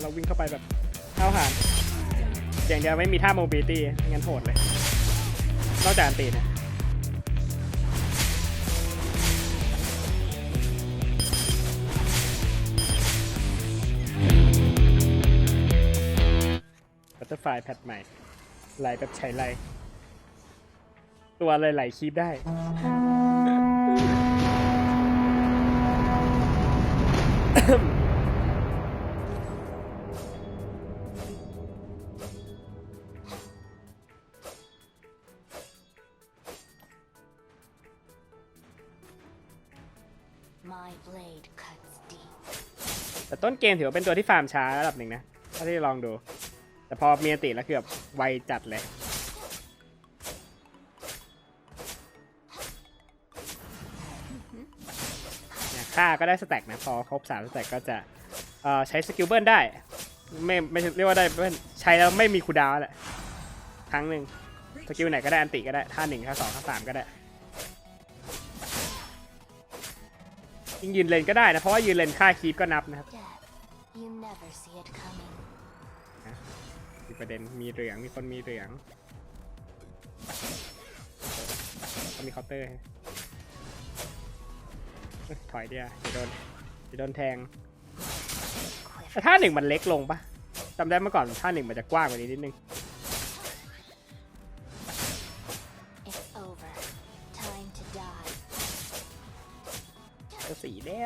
เราวิ่งเข้าไปแบบเข้าหานอย่างเดียวไม่มีท่าโมบิลิตี้งั้นโหดเลยนอกจากอันตีเนี่ยบัตเตอร์ไฟแพทใหม่ไหลแบบใช้ไหลตัวเลยไหลคีบได้ แต่ต้นเกมถือว่าเป็นตัวที่ฟาร์มช้าระดับหนึ่งนะถ้าที่ลองดู แต่พอเมีอันติแล้วคือแบบไวจัดเลยค่าก็ได้สแต็กนะ พอครบสามสแต็กก็จะเอ่อใช้สกิลเบิร์นได้ ไม่ไม่เรียกว่าได้เบิร์นใช้แล้วไม่มีคูดาวแหละครั้งหนึ่งสกิลไหนก็ได้อันติก็ได้ท่าหนึ่งท่าสองท่าสามก็ได้ ยิงยืนเลนก็ได้นะ เพราะว่ายืนเลนค่าคีปก็นับนะครับ Death. You never see it coming. มีประเด็นมีเหลืองมีคนมีเหลืองเขามีเคาน์เตอร์ให้เอ้ยถอยเดียวเดี๋ยวโดนเดี๋ยวโดนแทง Quiver. แต่ท่าหนึ่งมันเล็กลงปะจำได้เมื่อก่อนท่าหนึ่งมันจะกว้างกว่านี้นิดนึง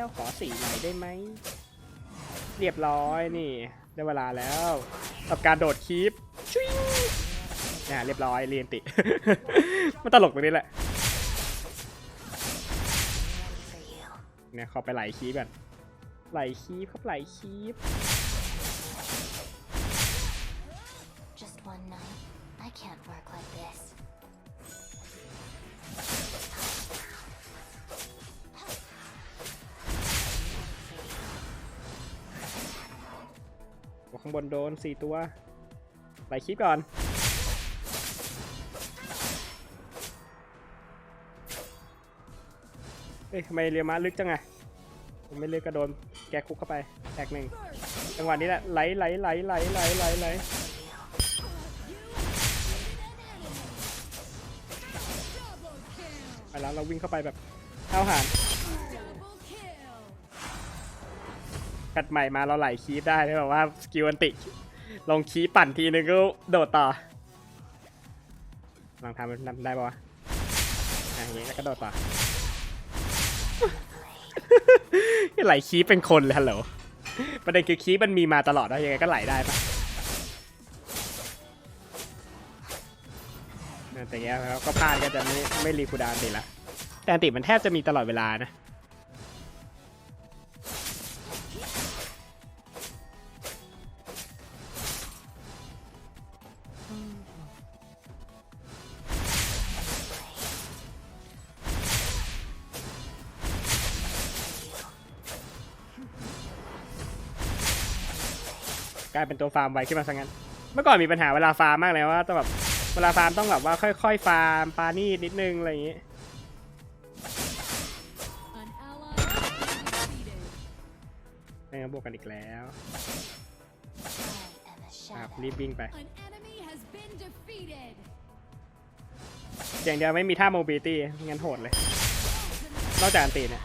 แล้วขอสีหน่อยได้ไหม เรียบร้อยนี่ ได้เวลาแล้วกับการโดดคีปชุยน่ะเรียบร้อยเรียนติ มันตลกตรงนี้แหละเนี่ยเขาไปไหลคีปกันไหลคีปครับไหลคีป บนโดนสี่ตัวไหลคลิปก่อนเฮ้ยทำไมเรียมาลึกจังอะผมไม่เลือกกระโดนแกคุกเข้าไปแตกหนึ่งจังหวะนี้แหละไหลไหลไหลไหลไหลไหลไหลไปแล้วเราวิ่งเข้าไปแบบเข้าหาน แพทใหม่มาเราไหลคีปได้ได้แบบว่าสกิลอันติ ลงคีปปั่นทีนึงก็โดดต่อลองทำทำได้ปะวะอะอย่างนี้แล้วก็โดดต่อไหลคีปเป็นคนเลยฮัลโหลประเด็นคือคีปมันมีมาตลอดนะยังไงก็ไหลได้ปะแต่เงี้ยแล้วก็พลาดก็จะไม่ไม่รีคูดานติละแต่อันติมันแทบจะมีตลอดเวลานะ กลายเป็นตัวฟาร์มไวขึ้นมาซะงั้น เมื่อก่อนมีปัญหาเวลาฟาร์มมากเลยว่าต้องแบบเวลาฟาร์มต้องแบบว่าค่อยๆ ฟาร์มปานี่นิดนึงอะไรอย่างงี้ไม่งั้นบวกกันอีกแล้วครับรีบวิ่งไปอย่างเดียวไม่มีท่าโมบิลิตี้งั้นโหดเลย นอกจากอันตีเนี่ย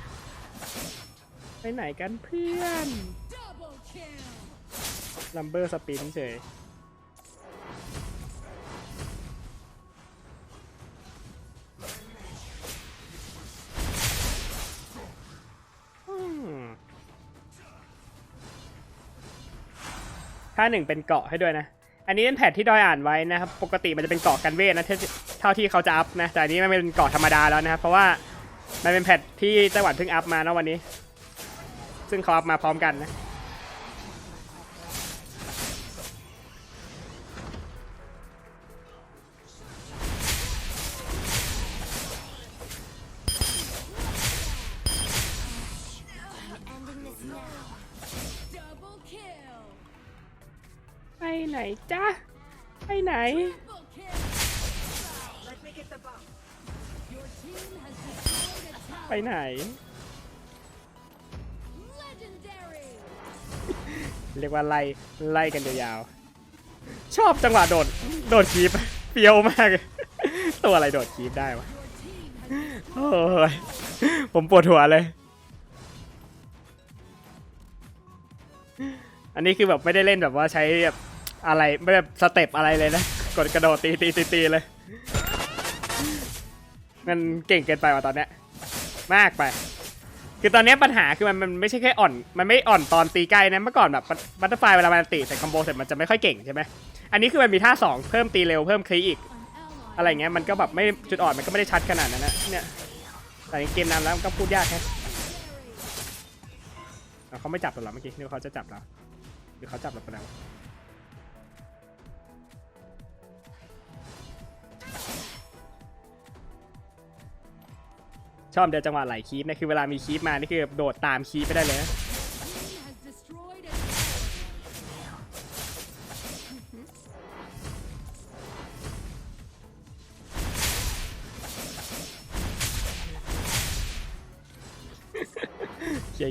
ไปไหนกันเพื่อน ลัมเบอร์สปินเฉยถ้าหนึ่งเป็นเกาะให้ด้วยนะ อันนี้เป็นแพทที่ดอยอ่านไว้นะครับ ปกติมันจะเป็นเกาะกันเวทนะ เท่าที่เขาจะอัพนะ แต่อันนี้มันเป็นเกาะธรรมดาแล้วนะครับ เพราะว่ามันเป็นแพทที่ไต้หวันเพิ่งอัพมาเนะวันนี้ ซึ่งเขาอัพมาพร้อมกันนะ ไปไหนจ๊ะไปไหน ไปไหน เรียกว่าไล่ไล่กันยาวๆ ชอบจังหวะโดด โดดคีบเปียวมาก ตัวอะไรโดดคีบได้วะ โอ้ย ผมปวดหัวเลย อันนี้คือแบบไม่ได้เล่นแบบว่าใช้แบบอะไรไม่แบบสเต็ปอะไรเลยนะ กดกระโดดตีตีตีตีเลย มันเก่งเกินไปว่ะตอนเนี้ยมากไป คือตอนเนี้ยปัญหาคือมันมันไม่ใช่แค่อ่อน มันไม่อ่อนตอนตีใกล้นะเมื่อก่อนแบบบัตเตอร์ไฟเวลามันตีใส่คอมโบเสร็จมันจะไม่ค่อยเก่งใช่ไหมอันนี้คือมันมีท่าสองเพิ่มตีเร็วเพิ่มคลีอีก อะไรเงี้ยมันก็แบบไม่จุดอ่อนมันก็ไม่ได้ชัดขนาดนั้นนะเนี่ยแต่ในเกมนานแล้วก็พูดยากแค่เขาไม่จับเราเหรอเมื่อกี้นึกว่าเขาจะจับเราี๋ยวเขาจับเราไปแล้วชอบเดียวจังหวะไหลคีปนะคือเวลามีคีปมานี่คือโดดตามคีปไปได้เลยนะ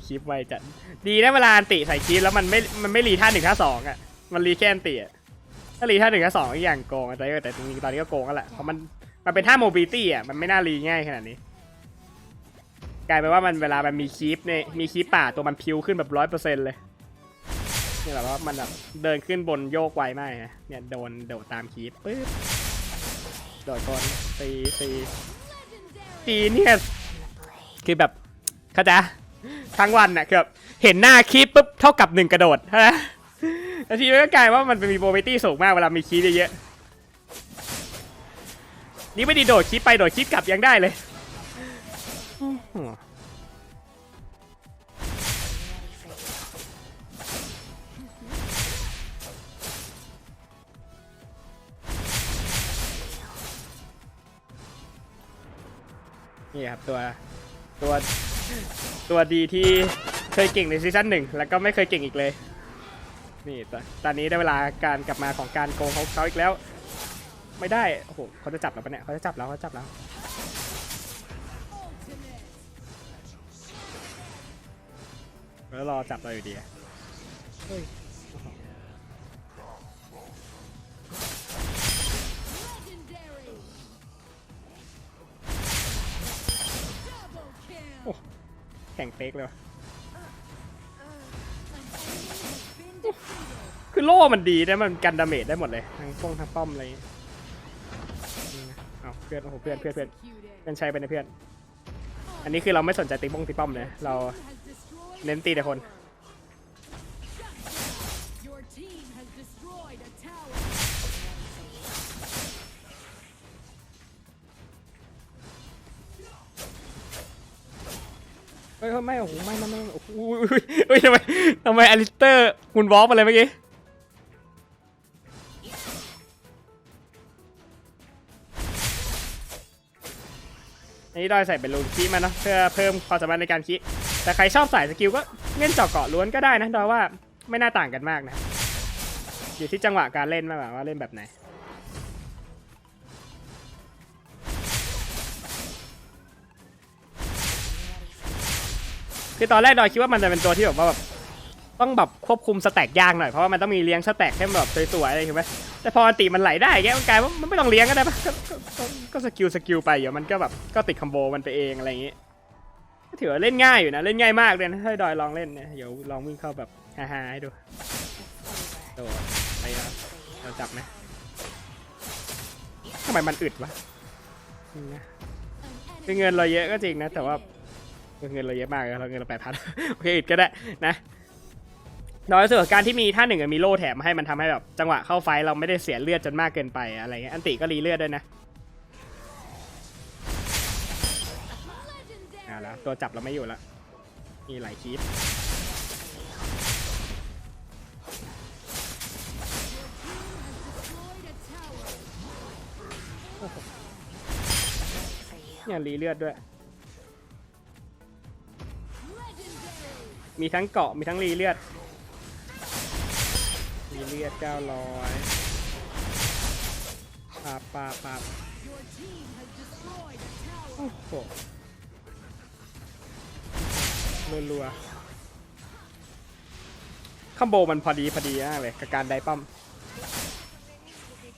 คลียร์คีปไวจัดดีนะเวลาอันติใส่คีปแล้วมันไม่มันไม่รีท่าหนึ่งท่าสองอะมันรีแค่อันติอะถ้ารีท่าหนึ่งท่าสองอีกอย่างโกงอะแต่แต่จริงๆตอนนี้ก็โกงกันแหละเพราะมันมันเป็นท่าโมบิลิตี้อะมันไม่น่ารีง่ายขนาดนี้ กลายเป็นว่ามันเวลามันมีคีปเนี่ยมีคีปป่าตัวมันพิวขึ้นแบบร้อยเปอร์เซ็นต์เลยนี่แบบว่ามันแบบเดินขึ้นบนโยกไวมากนะเนี่ยโดนโดดตามคีปปึ๊บโดดคนตีตีตีเนี่ยคือแบบเข้าใจ ทั้งวันน่ะคือแบบเห็นหน้าคีปปุ๊บเท่ากับหนึ่งกระโดดฮะแล้วทีมันก็กลายว่ามันเป็นมีโบิลิตี้สูงมากเวลามีคีปเยอะๆนี่ไม่ไดีโดดคีปไปโดดคีปกลับยังได้เลยนี่ครับตัวตัว ตัวดีที่เคยเก่งในซีซั่นหนึ่งแล้วก็ไม่เคยเก่งอีกเลย นี่ตอนตอนนี้ได้เวลาการกลับมาของการโกงเขาเขาอีกแล้ว ไม่ได้โอ้โหเขาจะจับเราปะเนี่ยเขาจะจับเราเขาจับเราแล้วรอจับเราอยู่ดีเฮ้ย ข่งเฟกเลยว่ะ An enemy has been defeated. คือโล่มันดีนะมันกันดาเมจได้หมดเลยทั้งป้องทั้งป้อมอะไรอย่างงี้นี่นะเอาเพื่อนโอ้โหเพื่อนเพื่อนเพื่อน Executed. เพื่อนใช้ไปนะเพื่อน อันนี้คือเราไม่สนใจตีป้องตีป้อมเลยเรา Has destroyed เน้นตีแต่คน เฮ้ยไม่โอ้โหไม่ไม่ไม่โอ้โหเฮ้ยทำไมทำไมอลิสเตอร์คุณวอล์กมาเลยเมื่อกี้อันนี้ดอยใส่เป็นลูนคีมาเนาะเพื่อเพิ่มความสามารถในการคีแต่ใครชอบสายสกิลก็เล่นเจาะเกาะล้วนก็ได้นะดอยว่าไม่น่าต่างกันมากนะ อยู่ที่จังหวะการเล่นมากกว่าว่าเล่นแบบไหน คือตอนแรกดอยคิดว่ามันจะเป็นตัวที่แบบว่าแบบต้องแบบควบคุมสแต็กยากหน่อยเพราะว่ามันต้องมีเลี้ยงสแต็กให้มันแบบสวยๆอะไรถูกไหมแต่พออันติมันไหลได้แกมันกลายว่ามันไม่ต้องเลี้ยงก็ได้ปะก็สกิลสกิลไปเดี๋ยวมันก็แบบก็ติดคอมโบมันไปเองอะไรอย่างงี้ก็ถือว่าเล่นง่ายอยู่นะเล่นง่ายมากเลยนะถ้ดอยลองเล่นเนี่ยเดี๋ยวลองวิ่งเข้าแบบฮาๆให้ดูโดไปแล้วเราจับนะทำไมมันอึดวะอืมนะคือเงินเราเยอะก็จริงนะแต่ว่า เงินเราเยอะมากเราเงินเราแปดพันโอเคอีกก็ได้นะน้อยสุดการที่มีท่าหนึ่งมีโล่แถมมาให้มันทำให้แบบจังหวะเข้าไฟเราไม่ได้เสียเลือดจนมากเกินไปอะไรเงี้ยอันติก็รีเลือดด้วยนะเอา legendary. ละตัวจับเราไม่อยู่ละมีหลายคีปเนี่ยรีเลือดด้วย มีทั้งเกาะมีทั้งรีเลือดรีเลือด900ปาบปาบปาบ Your team has destroyed a tower. โอ้โหรัวๆข้ามโบมันพอดีพอดีมากเลยกับการไดปั้ม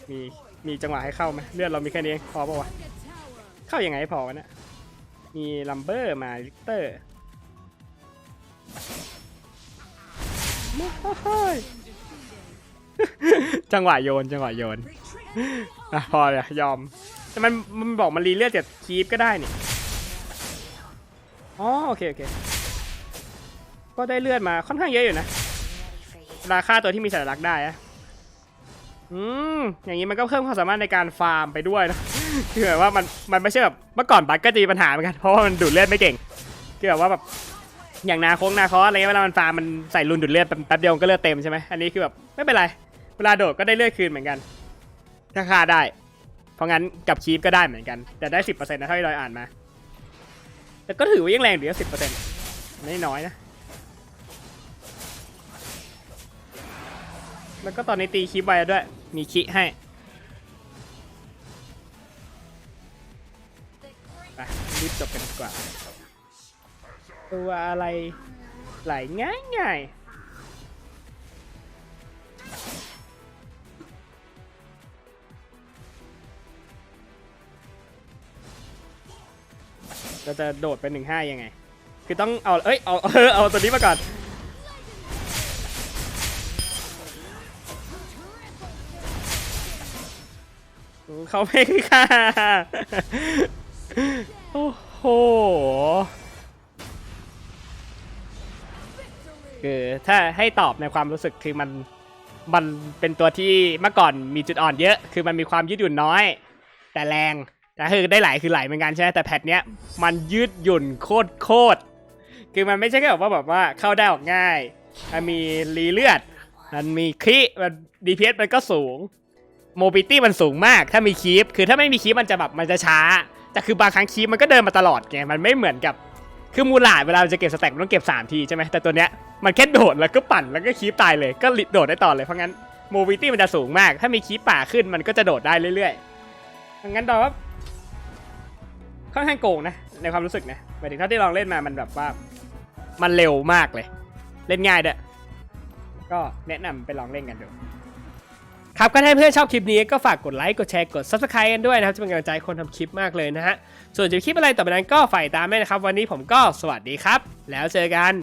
มีมีจังหวะให้เข้าไหมเลือดเรามีแค่นี้พอปะวะ เข้ายังไงพอวะเนี่ยมีลัมเบอร์มาลิกเตอร์ จังหวะโยน จังหวะโยนอะพอเลยยอม แต่มันมันบอกมันรีเลือดจากคีปก็ได้นี่อ๋อโอเคโอเคก็ได้เลือดมาค่อนข้างเยอะอยู่นะราคาตัวที่มีสัญลักษณ์ได้อะอืมอย่างนี้มันก็เพิ่มความสามารถในการฟาร์มไปด้วยนะคือแบบว่ามันมันไม่ใช่แบบเมื่อก่อนบัตก็จะมีปัญหาเหมือนกันเพราะว่ามันดูดเลือดไม่เก่งคือแบบว่าแบบ อย่างนาโค้งนาคอสอะไรเงี้ยเวลามันฟาร์มมันใส่รุนดูดเลือดแป๊บเดียวมันก็เลือดเต็มใช่ไหมอันนี้คือแบบไม่เป็นไร เวลาโดดก็ได้เลือดคืนเหมือนกัน ถ้าฆ่าได้ เพราะงั้นกับคีฟก็ได้เหมือนกัน แต่ได้สิบเปอร์เซ็นต์นะเท่าที่เราอ่านมา แต่ก็ถือว่ายังแรงดีสิบเปอร์เซ็นต์ไม่น้อยนะ แล้วก็ตอนนี้ตีคีบไว้ด้วย มีคิให้ไปรีบจบกันดีกว่า ตัวอะไรไหลง่ายง่ายเราจะโดดเป็นหนึ่งห้ายังไง คือต้องเอา เอ้ย เอา เออ เอาตัวนี้มาก่อน เขาไม่ค่ะโอ้โห ถ้าให้ตอบในความรู้สึกคือมันมันเป็นตัวที่เมื่อก่อนมีจุดอ่อนเยอะ คือมันมีความยืดหยุ่นน้อย แต่แรงแต่คือได้ไหลคือไหลเหมือนกันใช่ไหมแต่แพทเนี้ยมันยืดหยุ่นโคตรโคตรคือมันไม่ใช่แค่แบบว่าแบบว่าเข้าได้ออกง่ายมันมีรีเลือด มันมีคริมันดีเพีมันก็สูงโมบิตี้มันสูงมาก ถ้ามีคีปคือถ้าไม่มีคีปมันจะแบบมันจะช้าแต่คือบางครั้งคีปมันก็เดินมาตลอดไงมันไม่เหมือนกับ คือมูลาดเวลาจะเก็บสแต็กมันต้องเก็บ 3 ทีใช่ไหมแต่ตัวเนี้ยมันแค่โดดแล้วก็ปั่นแล้วก็คีปตายเลยก็ลิดโดดได้ต่อเลยเพราะงั้นโมบิตี้มันจะสูงมาก ถ้ามีคีปป่าขึ้นมันก็จะโดดได้เรื่อยๆเพราะงั้นดอว่าค่อนข้างโกงนะในความรู้สึกนะหมายถึงเท่าที่ลองเล่นมามันแบบว่า มันเร็วมากเลย เล่นง่ายด้วยก็แนะนำไปลองเล่นกันดู ครับก็ถ้าเพื่อนชอบคลิปนี้ก็ฝากกดไลค์กดแชร์กด subscribe กันด้วยนะครับ จะเป็นกำลังใจคนทำคลิปมากเลยนะฮะ ส่วนจะมีคลิปอะไรต่อไปนั้นก็ฝ่ายตามแม่นะครับ วันนี้ผมก็สวัสดีครับ แล้วเจอกัน